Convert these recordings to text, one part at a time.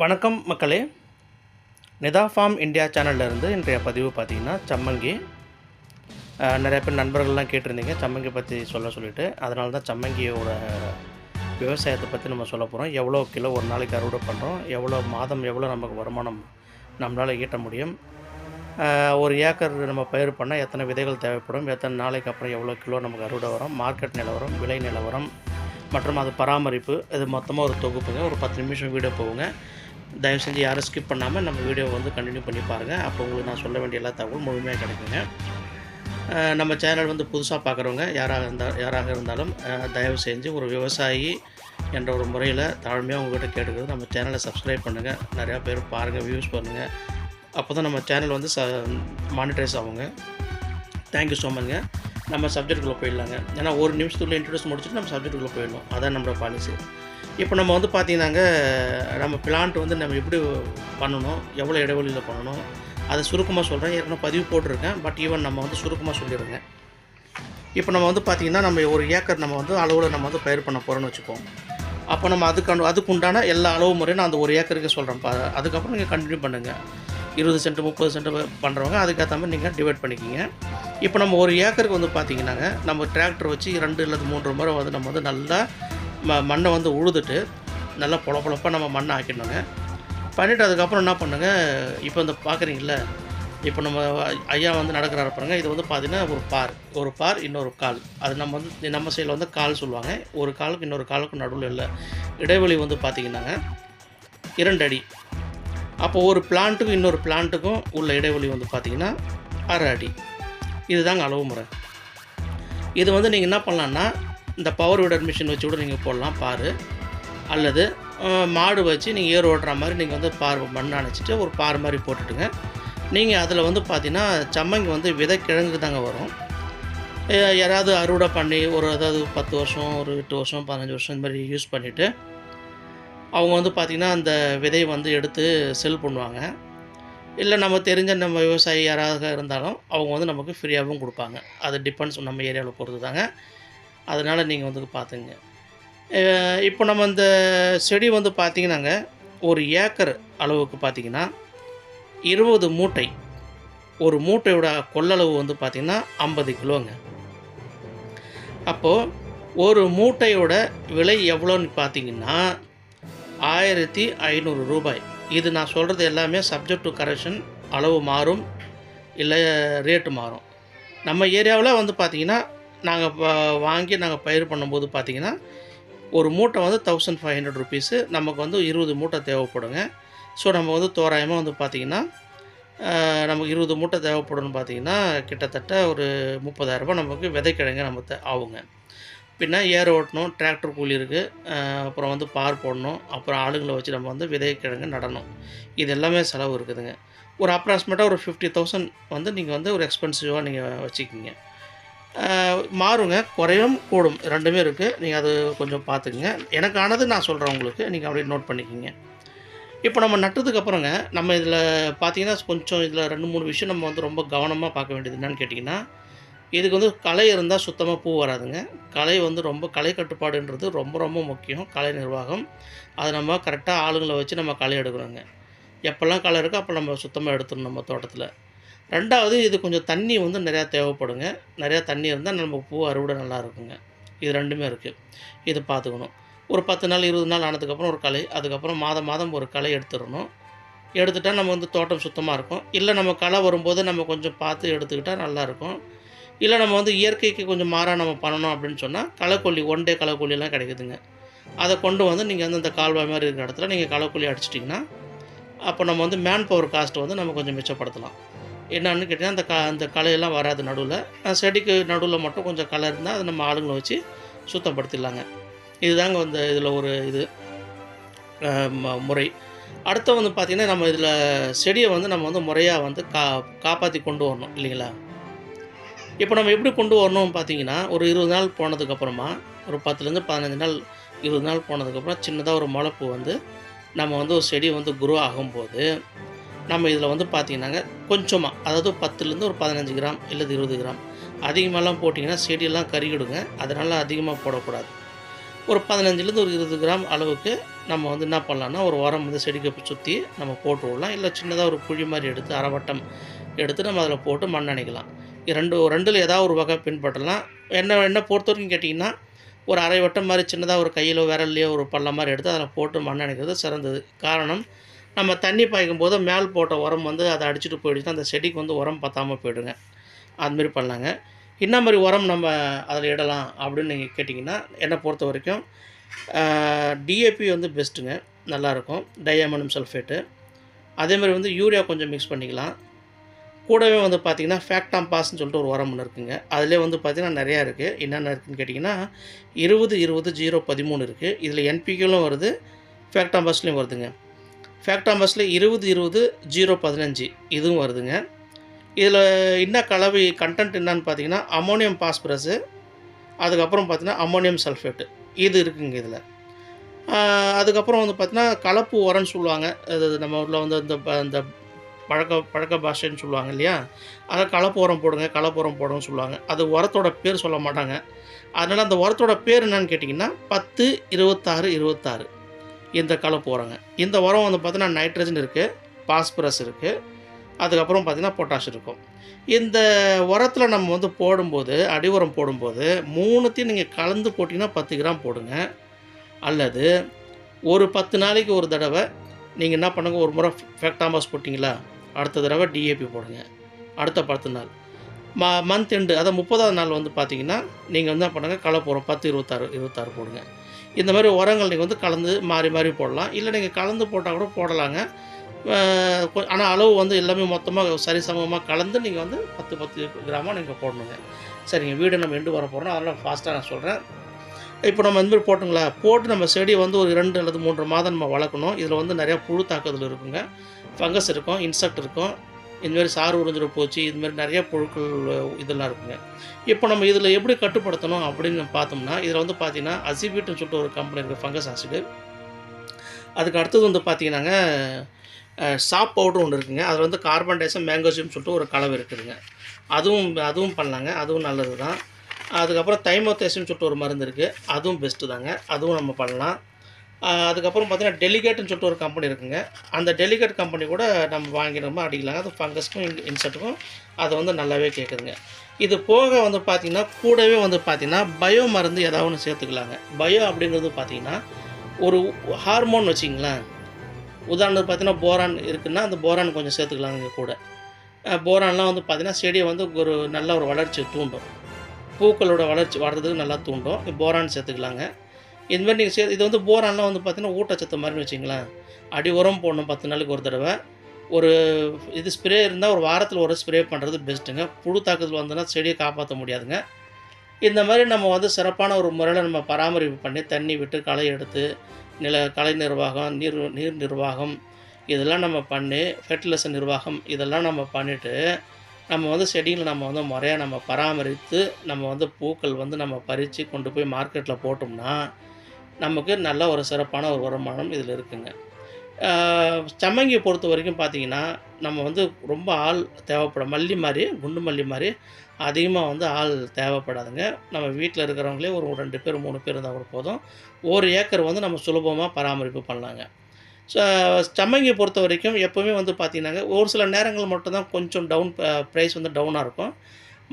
வணக்கம் மக்களே. Nita form India சேனல்லேருந்து இன்றைய பதிவு பார்த்தீங்கன்னா சம்மங்கி. நிறைய பேர் நண்பர்கள்லாம் கேட்டிருந்தீங்க சம்மங்கி பற்றி சொல்ல சொல்லிட்டு. அதனால தான் சம்மங்கியோட விவசாயத்தை பற்றி நம்ம சொல்ல போகிறோம் எவ்வளோ கிலோ ஒரு நாளைக்கு அறுவடை பண்ணுறோம் எவ்வளோ மாதம் எவ்வளோ நமக்கு வருமானம் நம்மளால் ஈட்ட முடியும். ஒரு ஏக்கர் நம்ம பயிர் பண்ணால் எத்தனை விதைகள் தேவைப்படும் எத்தனை நாளைக்கு அப்புறம் எவ்வளோ கிலோ நமக்கு அறுவடை வரும் மார்க்கெட் நிலவரம் விலை நிலவரம் மற்றும் அது பராமரிப்பு இது மொத்தமாக ஒரு தொகுப்புங்க. ஒரு பத்து நிமிஷம் வீடியோ போகுங்க. தயவு செஞ்சு யாரும் ஸ்கிப் பண்ணாமல் நம்ம வீடியோவை வந்து கண்டினியூ பண்ணி பாருங்கள் அப்போ உங்களுக்கு நான் சொல்ல வேண்டிய எல்லா தகவலும் முழுமையாக கிடைக்குங்க. நம்ம சேனல் வந்து புதுசாக பார்க்குறவங்க யாராக இருந்தால் யாராக இருந்தாலும் தயவு செஞ்சு ஒரு விவசாயி என்ற ஒரு முறையில் தாழ்மையாக உங்கள்கிட்ட கேட்டுக்கிறது நம்ம சேனலை சப்ஸ்கிரைப் பண்ணுங்கள் நிறையா பேர் பாருங்கள் வியூஸ் பண்ணுங்கள் அப்போ தான் நம்ம சேனல் வந்து ச மானிட்ரைஸ் ஆகுங்க. தேங்க்யூ ஸோ மச்ங்க நம்ம சப்ஜெக்டுக்குள்ளே போயிடலாங்க. ஏன்னா ஒரு நிமிஷத்துக்குள்ள இன்ட்ரடியூஸ் முடிச்சுட்டு நம்ம சப்ஜெக்ட்டுக்குள்ளே போயிடணும். அதான் நம்மளோட பாலிசி இப்போ நம்ம வந்து பார்த்திங்கன்னாங்க நம்ம பிளான்ட் வந்து நம்ம எப்படி பண்ணணும் எவ்வளோ இடைவெளியில் பண்ணணும் அதை சுருக்கமாக சொல்கிறேன் ஏற்கனவே பதிவு போட்டிருக்கேன். பட் ஈவன் நம்ம வந்து சுருக்கமாக சொல்லிடுங்க. இப்போ நம்ம வந்து பார்த்திங்கன்னா நம்ம ஒரு ஏக்கர் நம்ம வந்து அளவில் நம்ம வந்து பயிர் பண்ண போகிறோம்னு வச்சுப்போம் அப்போ நம்ம அதுக்கான அதுக்கு உண்டான எல்லா அளவு முறையும் நான் அந்த ஒரு ஏக்கருக்கு சொல்கிறேன் பா அதுக்கப்புறம் நீங்கள் கண்டினியூ பண்ணுங்கள் இருபது சென்ட் முப்பது சென்ட் பண்ணுறவங்க அதுக்கேற்ற மாதிரி நீங்கள் டிவைட் பண்ணிக்கிங்க. இப்போ நம்ம ஒரு ஏக்கருக்கு வந்து பார்த்தீங்கன்னாங்க நம்ம டிராக்டர் வச்சு ரெண்டு இல்லது மூன்று முறை வந்து நம்ம வந்து நல்லா ம மண்ணை வந்து உழுதுட்டு நல்லா பொல நம்ம மண்ணை ஆக்கிடணுங்க. பண்ணிவிட்டு அதுக்கப்புறம் என்ன பண்ணுங்க இப்போ இந்த பார்க்குறீங்கள இப்போ நம்ம ஐயா வந்து நடக்கிறாரு பாருங்க இது வந்து பார்த்திங்கன்னா ஒரு பார் ஒரு பார் இன்னொரு கால். அது நம்ம வந்து நம்ம சைடில் வந்து கால் சொல்லுவாங்க. ஒரு காலுக்கு இன்னொரு காலுக்கு நடுவில் இல்லை இடைவெளி வந்து பார்த்தீங்கன்னாங்க இரண்டு அடி. அப்போ ஒரு பிளான்ட்டுக்கும் இன்னொரு பிளான்ட்டுக்கும் உள்ள இடைவெளி வந்து பார்த்திங்கன்னா அரை அடி. இதுதாங்க அளவு முறை. இது வந்து நீங்கள் என்ன பண்ணலான்னா இந்த பவர் வீடர் மிஷின் வச்சு கூட நீங்கள் போடலாம் பாரு. அல்லது மாடு வச்சு நீங்கள் ஏர் ஓட்டுற மாதிரி நீங்கள் வந்து பார் மண் அணைச்சிட்டு ஒரு பார் மாதிரி போட்டுட்டுங்க. நீங்கள் அதில் வந்து பார்த்தீங்கன்னா சம்மங்கி வந்து விதை கிழங்கு தாங்க வரும். யாராவது அறுவடை பண்ணி ஒரு அதாவது பத்து வருஷம் ஒரு எட்டு வருஷம் பதினஞ்சு வருஷம் இந்த மாதிரி யூஸ் பண்ணிவிட்டு அவங்க வந்து பார்த்திங்கன்னா அந்த விதையை வந்து எடுத்து செல் பண்ணுவாங்க. இல்லை நம்ம தெரிஞ்ச நம்ம விவசாயி யாராக இருந்தாலும் அவங்க வந்து நமக்கு ஃப்ரீயாகவும் கொடுப்பாங்க. அது டிபெண்ட்ஸ் நம்ம ஏரியாவில் பொறுத்து தாங்க அதனால் நீங்கள் வந்து பார்த்துங்க இப்போ நம்ம இந்த செடி வந்து பார்த்திங்கன்னாங்க ஒரு ஏக்கர் அளவுக்கு பார்த்திங்கன்னா இருபது மூட்டை ஒரு மூட்டையோட கொள்ளளவு வந்து பார்த்திங்கன்னா ஐம்பது கிலோங்க. அப்போது ஒரு மூட்டையோட விலை எவ்வளோன்னு பார்த்தீங்கன்னா ஆயிரத்தி ஐநூறு ரூபாய். இது நான் சொல்கிறது எல்லாமே சப்ஜெக்ட் டு கரெக்ஷன் அளவு மாறும் இல்லை ரேட்டு மாறும். நம்ம ஏரியாவில் வந்து பார்த்திங்கன்னா நாங்கள் வாங்கி நாங்கள் பயிர் பண்ணும்போது பார்த்திங்கன்னா ஒரு மூட்டை வந்து தௌசண்ட் ஃபைவ் ஹண்ட்ரட் ருபீஸு நமக்கு வந்து இருபது மூட்டை தேவைப்படுங்க. ஸோ நம்ம வந்து தோராயமாக வந்து பார்த்திங்கன்னா நமக்கு இருபது மூட்டை தேவைப்படும்னு பார்த்தீங்கன்னா கிட்டத்தட்ட ஒரு முப்பதாயிரரூபா நமக்கு விதைக்கிழங்கு நம்ம தே- ஆகுங்க. பின்ன ஏர் ஓட்டணும் டிராக்டர் கூலி இருக்குது அப்புறம் வந்து பார் போடணும் அப்புறம் ஆளுங்களை வச்சு நம்ம வந்து விதைக்கிழங்கு நடணும். இது எல்லாமே செலவு இருக்குதுங்க. ஒரு அப்ராக்சிமேட்டாக ஒரு ஃபிஃப்டி தௌசண்ட் வந்து நீங்கள் வந்து ஒரு எக்ஸ்பென்சிவாக நீங்கள் வச்சுக்கிங்க. மாறுங்க. குறையும் கூடும். ரெண்டுமே இருக்குது நீங்கள் அது கொஞ்சம் பார்த்துக்குங்க எனக்கானது நான் சொல்கிறேன் உங்களுக்கு. நீங்கள் அப்படியே நோட் பண்ணிக்கிங்க. இப்போ நம்ம நட்டதுக்கு அப்புறங்க நம்ம இதில் பார்த்தீங்கன்னா கொஞ்சம் இதில் ரெண்டு மூணு விஷயம் நம்ம வந்து ரொம்ப கவனமாக பார்க்க வேண்டியது என்னன்னு கேட்டிங்கன்னா இதுக்கு வந்து களை இருந்தால் சுத்தமாக பூ வராதுங்க. கலை வந்து ரொம்ப களை கட்டுப்பாடுன்றது ரொம்ப ரொம்ப முக்கியம். கலை நிர்வாகம். அதை நம்ம கரெக்டாக ஆளுங்களை வச்சு நம்ம களை எடுக்கிறோங்க எப்போல்லாம் களை இருக்கோ அப்போ நம்ம சுத்தமாக எடுத்துடணும் நம்ம தோட்டத்தில். ரெண்டாவது இது கொஞ்சம் தண்ணி வந்து நிறையா தேவைப்படுங்க. நிறையா தண்ணி இருந்தால் நம்ம பூ அறுவடை நல்லா இருக்குங்க. இது ரெண்டுமே இருக்குது இது பார்த்துக்கணும் ஒரு பத்து நாள் இருபது நாள் ஆனதுக்கப்புறம் ஒரு களை அதுக்கப்புறம் மாதம் மாதம் ஒரு களை எடுத்துடணும். எடுத்துட்டால் நம்ம வந்து தோட்டம் சுத்தமாக இருக்கும். இல்லை நம்ம களை வரும்போது நம்ம கொஞ்சம் பார்த்து எடுத்துக்கிட்டால் நல்லாயிருக்கும் இல்லை நம்ம வந்து இயற்கைக்கு கொஞ்சம் மாறாக நம்ம பண்ணணும் அப்படின்னு சொன்னால் களைக்கொல்லி ஒன் டே களைக்கொல்லிலாம் கிடைக்குதுங்க. அதை கொண்டு வந்து நீங்கள் வந்து அந்த கால்வாய் மாதிரி இருக்கிற இடத்துல நீங்கள் களைக்கொல்லி அடிச்சிட்டிங்கன்னா அப்போ நம்ம வந்து மேன் பவர் காஸ்ட்டை வந்து நம்ம கொஞ்சம் மிச்சப்படுத்தலாம். என்னன்னு கேட்டிங்கன்னா அந்த க அந்த களையெல்லாம் வராது நடுவில். செடிக்கு நடுவில் மட்டும் கொஞ்சம் களை இருந்தால் அதை நம்ம ஆளுங்களை வச்சு சுத்தப்படுத்திடலாங்க. இதுதாங்க வந்து இதில் ஒரு இது ம- முறை. அடுத்து வந்து பார்த்திங்கன்னா நம்ம இதில் செடியை வந்து நம்ம வந்து முறையாக வந்து கா காப்பாற்றி கொண்டு வரணும் இல்லைங்களா? இப்போ நம்ம எப்படி கொண்டு வரணும் பார்த்தீங்கன்னா ஒரு இருபது நாள் போனதுக்கப்புறமா ஒரு பத்துலேருந்து பதினஞ்சு நாள் இருபது நாள் போனதுக்கப்புறம் சின்னதாக ஒரு முளைப்பு வந்து நம்ம வந்து ஒரு செடி வந்து குரோ ஆகும்போது நம்ம இதில் வந்து பார்த்தீங்கன்னாங்க கொஞ்சமாக அதாவது பத்துலேருந்து ஒரு பதினஞ்சு கிராம் இல்லை இருபது கிராம். அதிகமாகலாம் போட்டிங்கன்னா செடியெல்லாம் கருகிடுங்க அதனால் அதிகமாக போடக்கூடாது. ஒரு பதினஞ்சுலேருந்து ஒரு இருபது கிராம் அளவுக்கு நம்ம வந்து என்ன பண்ணலான்னா ஒரு உரம் வந்து செடிக்கு சுற்றி நம்ம போட்டு விடலாம் இல்லை சின்னதாக ஒரு குழி மாதிரி எடுத்து அரைவட்டம் எடுத்து நம்ம அதில் போட்டு மண் அணைக்கலாம். ரெண்டு ரெண்டில் ஏதாவது ஒரு வகை பின்பற்றலாம். என்ன என்ன பொறுத்த வரைக்கும் கேட்டிங்கன்னா ஒரு அரை வட்டம் மாதிரி சின்னதாக ஒரு கையிலோ விரல்லையோ ஒரு பள்ளம் மாதிரி எடுத்து அதில் போட்டு மண் அணைக்கிறது சிறந்தது. காரணம் நம்ம தண்ணி பாய்க்கும் போது மேல் போட்ட உரம் வந்து அதை அடிச்சுட்டு போயிடுச்சுன்னா அந்த செடிக்கு வந்து உரம் பத்தாமல் போயிடுங்க. அதுமாரி பண்ணலாங்க. என்ன மாதிரி உரம் நம்ம அதில் இடலாம் அப்படின்னு நீங்கள் கேட்டிங்கன்னா என்னை பொறுத்த வரைக்கும் டிஏபி வந்து பெஸ்ட்டுங்க நல்லாயிருக்கும் டயமண்டம் சல்ஃபேட்டு அதேமாதிரி வந்து யூரியா கொஞ்சம் மிக்ஸ் பண்ணிக்கலாம். கூடவே வந்து பார்த்திங்கன்னா ஃபேக்டாம் பாஸ்ன்னு சொல்லிட்டு ஒரு உரம் ஒன்று இருக்குங்க. அதிலே வந்து பார்த்திங்கன்னா நிறையா இருக்குது என்னென்ன இருக்குதுன்னு கேட்டிங்கன்னா இருபது இருபது ஜீரோ பதிமூணு இருக்குது இதில் என்பிகளும் வருது ஃபேக்டாம் பாஸ்லேயும் வருதுங்க. ஃபேக்டாம் பாஸில் இருபது இருபது ஜீரோ பதினஞ்சு இதுவும் வருதுங்க. இதில் என்ன கலவை கண்டென்ட் என்னன்னு பார்த்தீங்கன்னா அமோனியம் பாஸ்பரஸு அதுக்கப்புறம் பார்த்தீங்கன்னா அமோனியம் சல்ஃபேட்டு இது இருக்குங்க இதில். அதுக்கப்புறம் வந்து பார்த்தீங்கன்னா கலப்பு உரம்னு சொல்லுவாங்க. அது நம்ம ஊரில் வந்து இந்த ப- இந்த பழக்க பழக்க பாஷைன்னு சொல்லுவாங்க இல்லையா? அதை கலப்பு உரம் போடுங்க கலப்பு உரம் போடுன்னு சொல்லுவாங்க. அது உரத்தோட பேர் சொல்ல மாட்டாங்க. அதனால் அந்த உரத்தோட பேர் என்னன்னு கேட்டிங்கன்னா பத்து இருபத்தாறு இருபத்தாறு. இந்த கலப்பு போகிறாங்க இந்த உரம் வந்து பார்த்தீங்கன்னா நைட்ரஜன் இருக்குது பாஸ்பரஸ் இருக்குது அதுக்கப்புறம் பார்த்தீங்கன்னா பொட்டாஷ் இருக்கும். இந்த உரத்தில் நம்ம வந்து போடும்போது அடி உரம் போடும்போது மூணுத்தையும் நீங்கள் கலந்து போட்டிங்கன்னா பத்து கிராம் போடுங்க. அல்லது ஒரு பத்து நாளைக்கு ஒரு தடவை நீங்கள் என்ன பண்ணுங்க ஒரு முறை ஃபேக்டாமாஸ் போட்டிங்களா? அடுத்த தடவை டிஏபி போடுங்க. அடுத்த பத்து நாள். ம மந்த் எண்டு அதாவது முப்பதாவது நாள் வந்து பார்த்தீங்கன்னா நீங்கள் வந்து என்ன பண்ணுங்கள் களை போகிறோம் பத்து இருபத்தாறு இருபத்தாறு போடுங்க. இந்த மாதிரி உரங்கள் நீங்கள் வந்து கலந்து மாறி மாறி போடலாம். இல்லை நீங்கள் கலந்து போட்டால் கூட போடலாங்க. ஆனால் அளவு வந்து எல்லாமே மொத்தமாக சரிசமமாக கலந்து நீங்கள் வந்து பத்து பத்து கிராமாக நீங்கள் போடணுங்க. சரிங்க வீடு நம்ம எண்டு வர போகிறோம் அதெல்லாம் ஃபாஸ்ட்டாக நான் சொல்கிறேன் இப்போ நம்ம இந்தமாதிரி போட்டுங்களா? போட்டு நம்ம செடியை வந்து ஒரு ரெண்டு அல்லது மூன்று மாதம் நம்ம வளர்க்கணும். இதில் வந்து நிறையா புழு தாக்குதல் இருக்குங்க. ஃபங்கஸ் இருக்கும் இன்செக்ட் இருக்கும். இதுமாரி சாறு உறிஞ்சிட இது இதுமாரி நிறைய பொருட்கள் இதெல்லாம் இருக்குங்க. இப்போ நம்ம இதில் எப்படி கட்டுப்படுத்தணும் அப்படின்னு பார்த்தோம்னா இதில் வந்து பார்த்தீங்கன்னா அசிபீட்னு சொல்லிட்டு ஒரு கம்பெனி இருக்குது ஃபங்கஸ் ஆசிடு அதுக்கு அடுத்தது வந்து பார்த்தீங்கன்னாங்க சாப் பவுடர் ஒன்று இருக்குங்க. அதில் வந்து கார்பன் டைசம் மேங்கோசியம் சொல்லிட்டு ஒரு கலவை இருக்குதுங்க. அதுவும் அதுவும் பண்ணலாங்க. அதுவும் நல்லது தான் அதுக்கப்புறம் தைமோத்தேசம்னு சொல்லிட்டு ஒரு மருந்து இருக்குது அதுவும் பெஸ்ட்டு தாங்க. அதுவும் நம்ம பண்ணலாம். அதுக்கப்புறம் பார்த்தீங்கன்னா டெலிகேட்னு சொல்லிட்டு ஒரு கம்பெனி இருக்குங்க. அந்த டெலிகேட் கம்பெனி கூட நம்ம வாங்கி அடிக்கலாங்க. அது ஃபங்கஸ்க்கும் இன்செர்ட்டுக்கும் அது வந்து நல்லாவே கேட்குதுங்க. இது போக வந்து பார்த்திங்கன்னா கூடவே வந்து பார்த்திங்கன்னா பயோ மருந்து ஏதாவது ஒன்று சேர்த்துக்கலாங்க. பயோ அப்படிங்கிறது பார்த்திங்கன்னா ஒரு ஹார்மோன் வச்சிங்களேன் உதாரணத்துக்கு பார்த்தீங்கன்னா போரான் இருக்குன்னா அந்த போரான் கொஞ்சம் சேர்த்துக்கலாங்க கூட. போரான்லாம் வந்து பார்த்திங்கன்னா செடியை வந்து ஒரு நல்ல ஒரு வளர்ச்சி தூண்டும். பூக்களோட வளர்ச்சி வர்றதுக்கு நல்லா தூண்டும். போரான் சேர்த்துக்கலாங்க. இது மாதிரி நீங்கள் சே இது வந்து போரான்லாம் வந்து பார்த்தீங்கன்னா ஊட்டச்சத்து மாதிரின்னு வச்சிங்களேன். அடி உரம் போடணும் பத்து நாளைக்கு ஒரு தடவை. ஒரு இது ஸ்ப்ரே இருந்தால் ஒரு வாரத்தில் ஒரு ஸ்ப்ரே பண்ணுறது பெஸ்ட்டுங்க புழு தாக்குதல் வந்தோன்னா செடியை காப்பாற்ற முடியாதுங்க. இந்த மாதிரி நம்ம வந்து சிறப்பான ஒரு முறையில் நம்ம பராமரிப்பு பண்ணி தண்ணி விட்டு களை எடுத்து நில கலை நிர்வாகம் நீர் நீர் நிர்வாகம் இதெல்லாம் நம்ம பண்ணி ஃபெர்டிலைசர் நிர்வாகம் இதெல்லாம் நம்ம பண்ணிவிட்டு நம்ம வந்து செடிகளை நம்ம வந்து முறையாக நம்ம பராமரித்து நம்ம வந்து பூக்கள் வந்து நம்ம பறித்து கொண்டு போய் மார்க்கெட்டில் போட்டோம்னா நமக்கு நல்ல ஒரு சிறப்பான ஒரு வருமானம் இதில் இருக்குங்க. சம்மங்கியை பொறுத்த வரைக்கும் பார்த்தீங்கன்னா நம்ம வந்து ரொம்ப ஆள் தேவைப்படும் மல்லி மாதிரி குண்டு மல்லி மாதிரி அதிகமாக வந்து ஆள் தேவைப்படாதுங்க. நம்ம வீட்டில் இருக்கிறவங்களே ஒரு ரெண்டு பேர் மூணு பேர் இருந்தால் கூட போதும். ஒரு ஏக்கர் வந்து நம்ம சுலபமாக பராமரிப்பு பண்ணலாங்க. ஸோ சம்மங்கியை பொறுத்த வரைக்கும் எப்போவுமே வந்து பார்த்திங்கன்னாங்க ஒரு சில நேரங்கள் மட்டும்தான் கொஞ்சம் டவுன் ப்ரைஸ் வந்து டவுனாக இருக்கும்.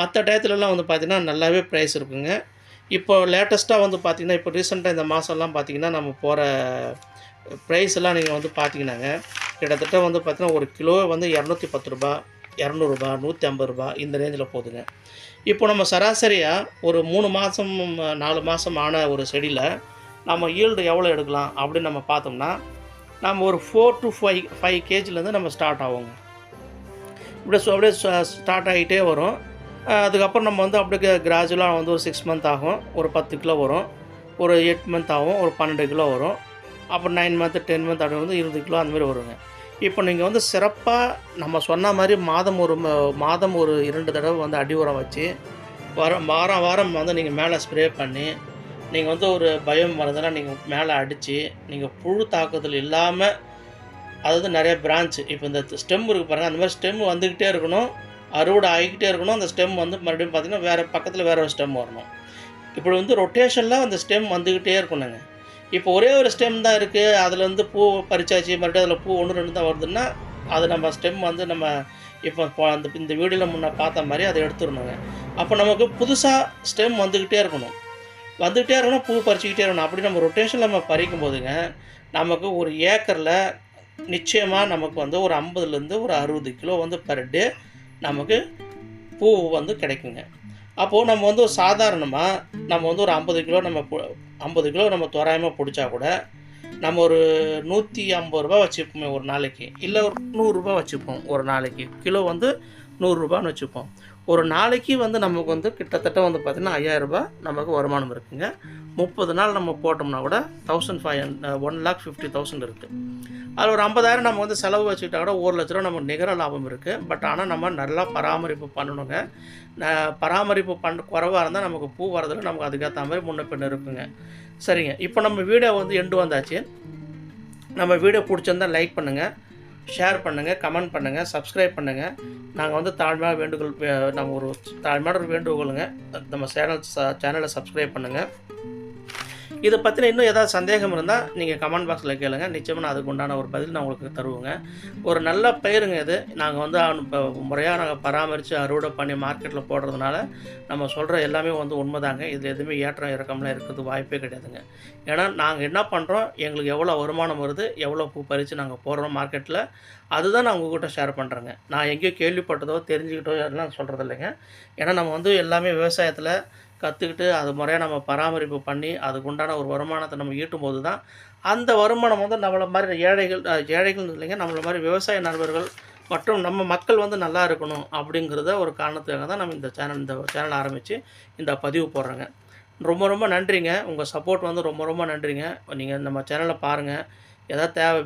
மற்ற டயத்துலலாம் வந்து பார்த்திங்கன்னா நல்லாவே ப்ரைஸ் இருக்குங்க. இப்போ லேட்டஸ்ட்டாக வந்து பார்த்திங்கன்னா இப்போ ரீசெண்டாக இந்த மாதம்லாம் பார்த்திங்கன்னா நம்ம போகிற ப்ரைஸ் எல்லாம் நீங்கள் வந்து பார்த்தீங்கன்னாங்க கிட்டத்தட்ட வந்து பார்த்திங்கன்னா ஒரு கிலோ வந்து இரநூத்தி பத்து ரூபா இரநூறுபா நூற்றி ஐம்பது ரூபா இந்த ரேஞ்சில் போகுதுங்க. இப்போ நம்ம சராசரியாக ஒரு மூணு மாதம் நாலு மாதம் ஆன ஒரு செடியில் நம்ம ஈல்டு எவ்வளோ எடுக்கலாம் அப்படின்னு நம்ம பார்த்தோம்னா நம்ம ஒரு ஃபோர் டு ஃபைவ் ஃபைவ் கேஜிலேருந்து நம்ம ஸ்டார்ட் ஆகுங்க. இப்படியே அப்படியே ஸ்டார்ட் ஆகிட்டே வரும். அதுக்கப்புறம் நம்ம வந்து அப்படியே கிராஜுவலாக வந்து ஒரு சிக்ஸ் மந்த் ஆகும். ஒரு பத்து கிலோ வரும். ஒரு எயிட் மந்த் ஆகும். ஒரு பன்னெண்டு கிலோ வரும். அப்புறம் நைன் மந்த்து டென் மந்த் அப்படி வந்து இருபது கிலோ அந்தமாதிரி வருங்க. இப்போ நீங்கள் வந்து சிறப்பாக நம்ம சொன்ன மாதிரி மாதம் ஒரு மாதம் ஒரு இரண்டு தடவை வந்து அடி உரம் வச்சு வாரம் வாரம் வாரம் வந்து நீங்கள் மேலே ஸ்ப்ரே பண்ணி நீங்கள் வந்து ஒரு பயம் வரதெல்லாம் நீங்கள் மேலே அடித்து நீங்கள் புழு தாக்குதல் இல்லாமல் அதாவது நிறைய பிரான்ச் இப்போ இந்த ஸ்டெம் இருக்கு பாருங்கள் அந்த மாதிரி ஸ்டெம் வந்துக்கிட்டே இருக்கணும். அறுவடை ஆகிக்கிட்டே இருக்கணும். அந்த ஸ்டெம் வந்து மறுபடியும் பார்த்தீங்கன்னா வேறு பக்கத்தில் வேறு ஒரு ஸ்டெம் வரணும். இப்படி வந்து ரொட்டேஷனில் அந்த ஸ்டெம் வந்துக்கிட்டே இருக்கணுங்க. இப்போ ஒரே ஒரு ஸ்டெம் தான் இருக்குது அதில் வந்து பூ பறிச்சாச்சு. மறுபடியும் அதில் பூ ஒன்று ரெண்டு தான் வருதுன்னா அது நம்ம ஸ்டெம் வந்து நம்ம இப்போ அந்த இந்த வீடியோவில் முன்னே பார்த்த மாதிரி அதை எடுத்துடணுங்க. அப்போ நமக்கு புதுசாக ஸ்டெம் வந்துக்கிட்டே இருக்கணும். வந்துக்கிட்டே இருக்கணும் பூ பறிச்சுக்கிட்டே இருக்கணும். அப்படி நம்ம ரொட்டேஷனில் நம்ம பறிக்கும் போதுங்க நமக்கு ஒரு ஏக்கரில் நிச்சயமாக நமக்கு வந்து ஒரு ஐம்பதுலேருந்து ஒரு அறுபது கிலோ வந்து பர் டே நமக்கு பூ வந்து கிடைக்குங்க. அப்போது நம்ம வந்து ஒரு சாதாரணமாக நம்ம வந்து ஒரு ஐம்பது கிலோ நம்ம ஐம்பது கிலோ நம்ம தோராயமாக பிடிச்சா கூட நம்ம ஒரு நூற்றி ஐம்பது ரூபா வச்சுப்போமே ஒரு நாளைக்கு. இல்லை ஒரு நூறுரூபா வச்சுப்போம் ஒரு நாளைக்கு. கிலோ வந்து நூறுரூபான்னு வச்சுப்போம். ஒரு நாளைக்கு வந்து நமக்கு வந்து கிட்டத்தட்ட வந்து பார்த்திங்கன்னா ஐயாயிரரூபா நமக்கு வருமானம் இருக்குங்க. முப்பது நாள் நம்ம போட்டோம்னா கூட thousand five one lakh fifty thousand இருக்குது அதில் ஒரு ஐம்பதாயிரம் நம்ம வந்து செலவு வச்சுக்கிட்டா கூட ஒரு லட்ச ரூபா நமக்கு நிகர லாபம் இருக்குது பட் ஆனால் நம்ம நல்லா பராமரிப்பு பண்ணணுங்க. ந- பராமரிப்பு பண்ண குறைவாக இருந்தால் நமக்கு பூ வரதில் நமக்கு அதுக்கேற்ற மாதிரி முன்ன பின்ன இருக்குங்க. சரிங்க. இப்போ நம்ம வீடியோ வந்து எண்டு வந்தாச்சு. நம்ம வீடியோ பிடிச்சிருந்தா லைக் பண்ணுங்கள் ஷேர் பண்ணுங்கள் கமெண்ட் பண்ணுங்கள் சப்ஸ்கிரைப் பண்ணுங்கள் நாங்கள் வந்து தாழ்மையான வேண்டுகோள் நம்ம ஒரு தாழ்மையான ஒரு வேண்டுகோளுங்க. நம்ம சேனல் சேனலை சப்ஸ்கிரைப் பண்ணுங்கள் இதை பற்றின இன்னும் ஏதாவது சந்தேகம் இருந்தால் நீங்கள் கமெண்ட் பாக்ஸில் கேளுங்க. நிச்சயமாக நான் அதுக்கு உண்டான ஒரு பதில் நான் உங்களுக்கு தருவோங்க. ஒரு நல்ல பயிருங்க இது. நாங்கள் வந்து இப்போ முறையாக நாங்கள் பராமரித்து அறுவடை பண்ணி மார்க்கெட்டில் போடுறதுனால நம்ம சொல்கிற எல்லாமே வந்து உண்மைதாங்க. இதில் எதுவுமே ஏற்றம் இறக்கம்லாம் இருக்கிறது வாய்ப்பே கிடையாதுங்க. ஏன்னா நாங்கள் என்ன பண்ணுறோம் எங்களுக்கு எவ்வளோ வருமானம் வருது? எவ்வளோ பூ பறித்து நாங்கள் போடுறோம் மார்க்கெட்டில் அதுதான் நான் உங்ககிட்ட ஷேர் பண்ணுறேங்க நான் எங்கேயோ கேள்விப்பட்டதோ தெரிஞ்சுக்கிட்டோ எல்லாம் சொல்கிறது இல்லைங்க ஏன்னா நம்ம வந்து எல்லாமே விவசாயத்தில் கற்றுக்கிட்டு அது முறையாக நம்ம பராமரிப்பு பண்ணி அதுக்கு உண்டான ஒரு வருமானத்தை நம்ம ஈட்டும் போது தான் அந்த வருமானம் வந்து நம்மளை மாதிரி ஏழைகள் ஏழைகள் இல்லைங்க நம்மளை மாதிரி விவசாய நண்பர்கள் மற்றும் நம்ம மக்கள் வந்து நல்லா இருக்கணும் அப்படிங்கிறத ஒரு காரணத்துக்காக தான் நம்ம இந்த சேனல் இந்த சேனல் ஆரம்பித்து இந்த பதிவு போடுறோங்க. ரொம்ப ரொம்ப நன்றிங்க. உங்கள் சப்போர்ட் வந்து ரொம்ப ரொம்ப நன்றிங்க. நீங்கள் நம்ம சேனலை பாருங்கள் எதாவது தேவை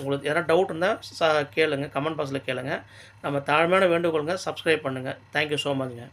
உங்களுக்கு எதாவது டவுட் இருந்தால் ச கேளுங்க. கமெண்ட் பாக்ஸில் கேளுங்கள் நம்ம தாழ்மையான வேண்டுகோளுங்க சப்ஸ்கிரைப் பண்ணுங்கள் தேங்க்யூ ஸோ மச்ங்க